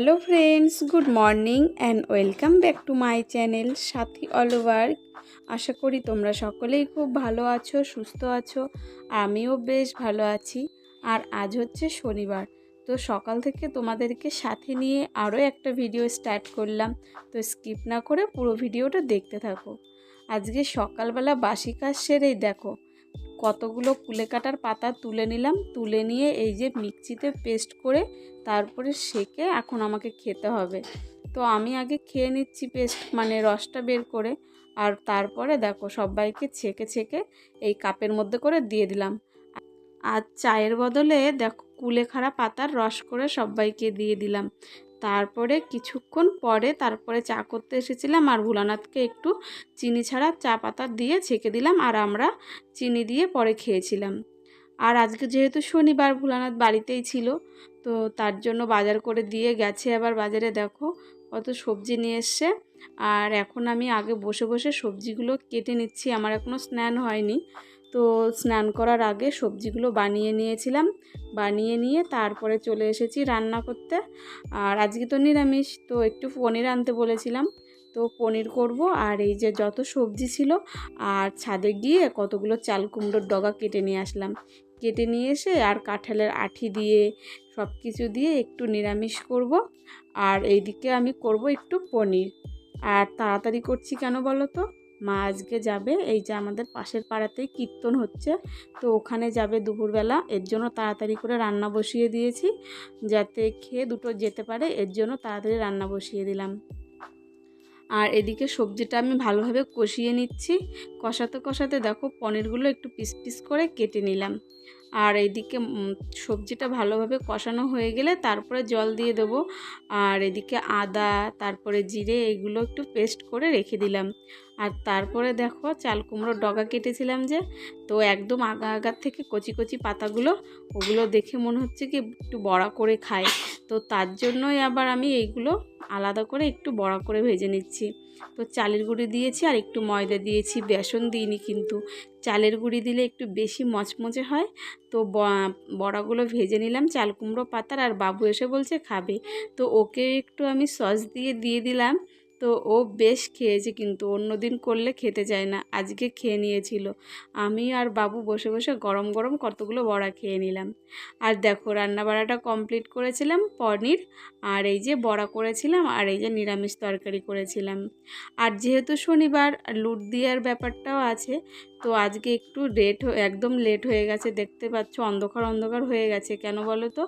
Hello friends, good morning and welcome back to my channel Sathi all over. আশা করি তোমরা সকলেই খুব ভালো আছো, সুস্থ আছো আর আমিও বেশ ভালো আছি। আর আজ হচ্ছে শনিবার, তো সকাল থেকে তোমাদেরকে সাথে নিয়ে আরও একটা ভিডিও স্টার্ট করলাম, তো স্কিপ না করে পুরো ভিডিওটা দেখতে থাকো। আজকে সকালবেলা বাসি কাজ সেরেই দেখো কতগুলো কুলে কাটার পাতা তুলে নিলাম। তুলে নিয়ে এই যে মিক্সিতে পেস্ট করে তারপরে সেকে এখন আমাকে খেতে হবে। তো আমি আগে খেয়ে নিচ্ছি পেস্ট মানে রসটা বের করে। আর তারপরে দেখো সবাইকে ছেঁকে ছেঁকে এই কাপের মধ্যে করে দিয়ে দিলাম। আর চায়ের বদলে দেখো কুলেখাড়া পাতার রস করে সবাইকে দিয়ে দিলাম। তারপরে কিছুক্ষণ পরে তারপরে চা করতে এসেছিলাম আর ভোলানাথকে একটু চিনি ছাড়া চা পাতা দিয়ে ছেঁকে দিলাম আর আমরা চিনি দিয়ে পরে খেয়েছিলাম। আর আজকে যেহেতু শনিবার ভোলানাথ বাড়িতেই ছিল, তো তার জন্য বাজার করে দিয়ে গেছে আবার বাজারে। দেখো কত সবজি নিয়ে এসছে। আর এখন আমি আগে বসে বসে সবজিগুলো কেটে নিচ্ছি, আমার এখনও স্নান হয়নি। তো স্নান করার আগে সবজিগুলো বানিয়ে নিয়েছিলাম। বানিয়ে নিয়ে তারপরে চলে এসেছি রান্না করতে। আর আজকে তো নিরামিষ, তো একটু পনির আনতে বলেছিলাম। তো পনির করব আর এই যে যত সবজি ছিল আর ছাদে গিয়ে কতগুলো চাল কুমড়োর ডগা কেটে নিয়ে আসলাম। কেটে নিয়ে এসে আর কাঁঠালের আঠি দিয়ে সব কিছু দিয়ে একটু নিরামিষ করব। আর এইদিকে আমি করব একটু পনির। আর তাড়াতাড়ি করছি কেন বলো তো? মা আজকে যাবে, এই যে আমাদের পাশের পাড়াতেই কীর্তন হচ্ছে। তো ওখানে যাবে দুপুরবেলা, এর জন্য তাড়াতাড়ি করে রান্না বসিয়ে দিয়েছি, যাতে খেয়ে দুটো যেতে পারে, এর জন্য তাড়াতাড়ি রান্না বসিয়ে দিলাম। আর এদিকে সবজিটা আমি ভালোভাবে কষিয়ে নিচ্ছি। কষাতে কষাতে দেখো, পনিরগুলো একটু পিস পিস করে কেটে নিলাম। আর এদিকে সবজিটা ভালোভাবে কষানো হয়ে গেলে তারপরে জল দিয়ে দেবো। আর এদিকে আদা, তারপরে জিরে এগুলো একটু পেস্ট করে রেখে দিলাম। আর তারপরে দেখো চাল কুমড়োর ডগা কেটেছিলাম যে, তো একদম আগা আগার থেকে কচি কচি পাতাগুলো, ওগুলো দেখে মনে হচ্ছে কি একটু বড়া করে খাই। তো তার জন্যই আবার আমি এইগুলো আলাদা করে একটু বড়া করে ভেজে নিচ্ছি। তো চালের গুঁড়ি দিয়েছি আর একটু ময়দা দিয়েছি, বেসন দিইনি কিন্তু। চালের গুঁড়ি দিলে একটু বেশি মচমচে হয়। তো বড়াগুলো ভেজে নিলাম চাল কুমড়ো পাতার আর বাবু এসে বলছে খাবে। তো ওকে একটু আমি সস দিয়ে দিয়ে দিলাম। তো ও বেশ খেয়েছে কিন্তু অন্যদিন করলে খেতে চায় না, আজকে খেয়ে নিয়েছিল। আমি আর বাবু বসে বসে গরম গরম কতগুলো বড়া খেয়ে নিলাম। আর দেখো রান্না বাড়াটা কমপ্লিট করেছিলাম পনির, আর এই যে বড়া করেছিলাম, আর এই যে নিরামিষ তরকারি করেছিলাম। আর যেহেতু শনিবার, লুট দেওয়ার ব্যাপারটাও আছে তো আজকে একটু লেট একদম লেট হয়ে গেছে। দেখতে পাচ্ছ, অন্ধকার অন্ধকার হয়ে গেছে। কেন বলো তো?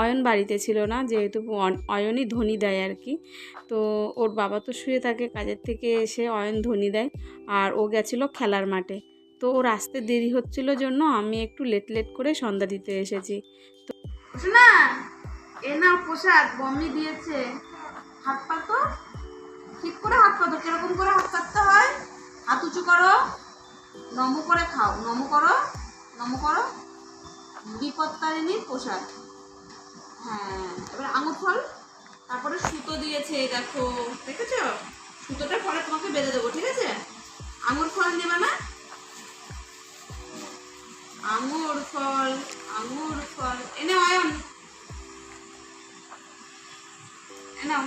অয়ন বাড়িতে ছিল না, যেহেতু অয়নই ধনী দেয় আর কি। তো ওর বাবা তো শুয়ে থাকে, কাজের থেকে এসে অয়ন ধনী দেয়। আর ও গেছিল খেলার মাঠে। তো ওর আসতে দেরি হচ্ছিল জন্য আমি একটু লেট লেট করে সন্ধ্যা দিতে এসেছি। তো না এ না পোশাক বমি দিয়েছে। হাত পাতো ঠিক করে হাত পাতো কীরকম করে হাত পাততে হয়? হাত উঁচু করো। নম করে খাও। নম করো নম করো। বিপত্তারিণীর পোশাক। হ্যাঁ এবার আঙুর ফল। তারপরে সুতো দিয়েছে দেখো, দেখেছ? সুতোটা পরে তোমাকে বেঁধে দেবো, ঠিক আছে? আঙুর ফল নেবে না? আঙুর ফল আঙুর ফল। এনে অয়ন এনাও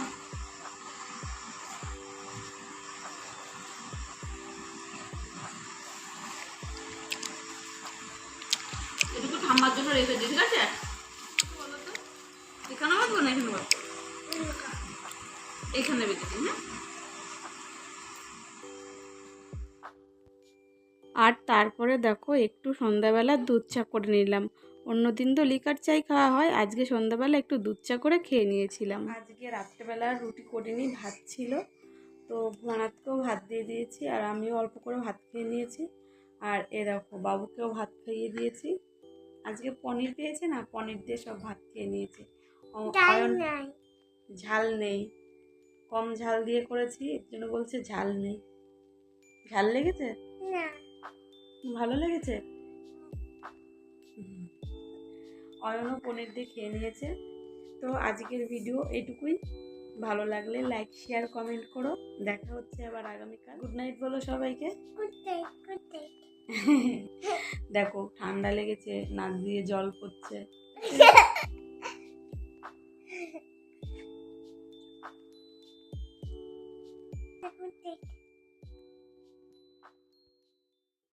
এখানে বাঁধবো না এখানে বাঁধবো এখানে বেঁধে দিই হ্যাঁ? আর তারপরে দেখো একটু সন্ধ্যাবেলা দুধ চা করে নিলাম। অন্যদিন তো লিকার চাই খাওয়া হয় আজকে সন্ধ্যাবেলা একটু দুধ চা করে খেয়ে নিয়েছিলাম। আজকে রাত্রেবেলা রুটি করিনি ভাত ছিল তো ভোলানাথকেও ভাত দিয়ে দিয়েছি আর আমিও অল্প করে ভাত খেয়ে নিয়েছি। আর এ দেখো বাবুকেও ভাত খাইয়ে দিয়েছি। আজকে পনির পেয়েছে না? পনির দিয়ে সব ভাত খেয়ে নিয়েছে। অয়ন- ঝাল নেই। কম ঝাল দিয়ে করেছি এর জন্য বলছে ঝাল নেই। ঝাল লেগেছে? ভালো লেগেছে। অয়নও পনির দিয়ে খেয়ে নিয়েছে। তো আজকের ভিডিও এটুকুই। ভালো লাগলে লাইক শেয়ার কমেন্ট করো। দেখা হচ্ছে আবার আগামীকাল। গুড নাইট বলো সবাইকে। দেখো ঠান্ডা লেগেছে নাক দিয়ে জল পড়ছে।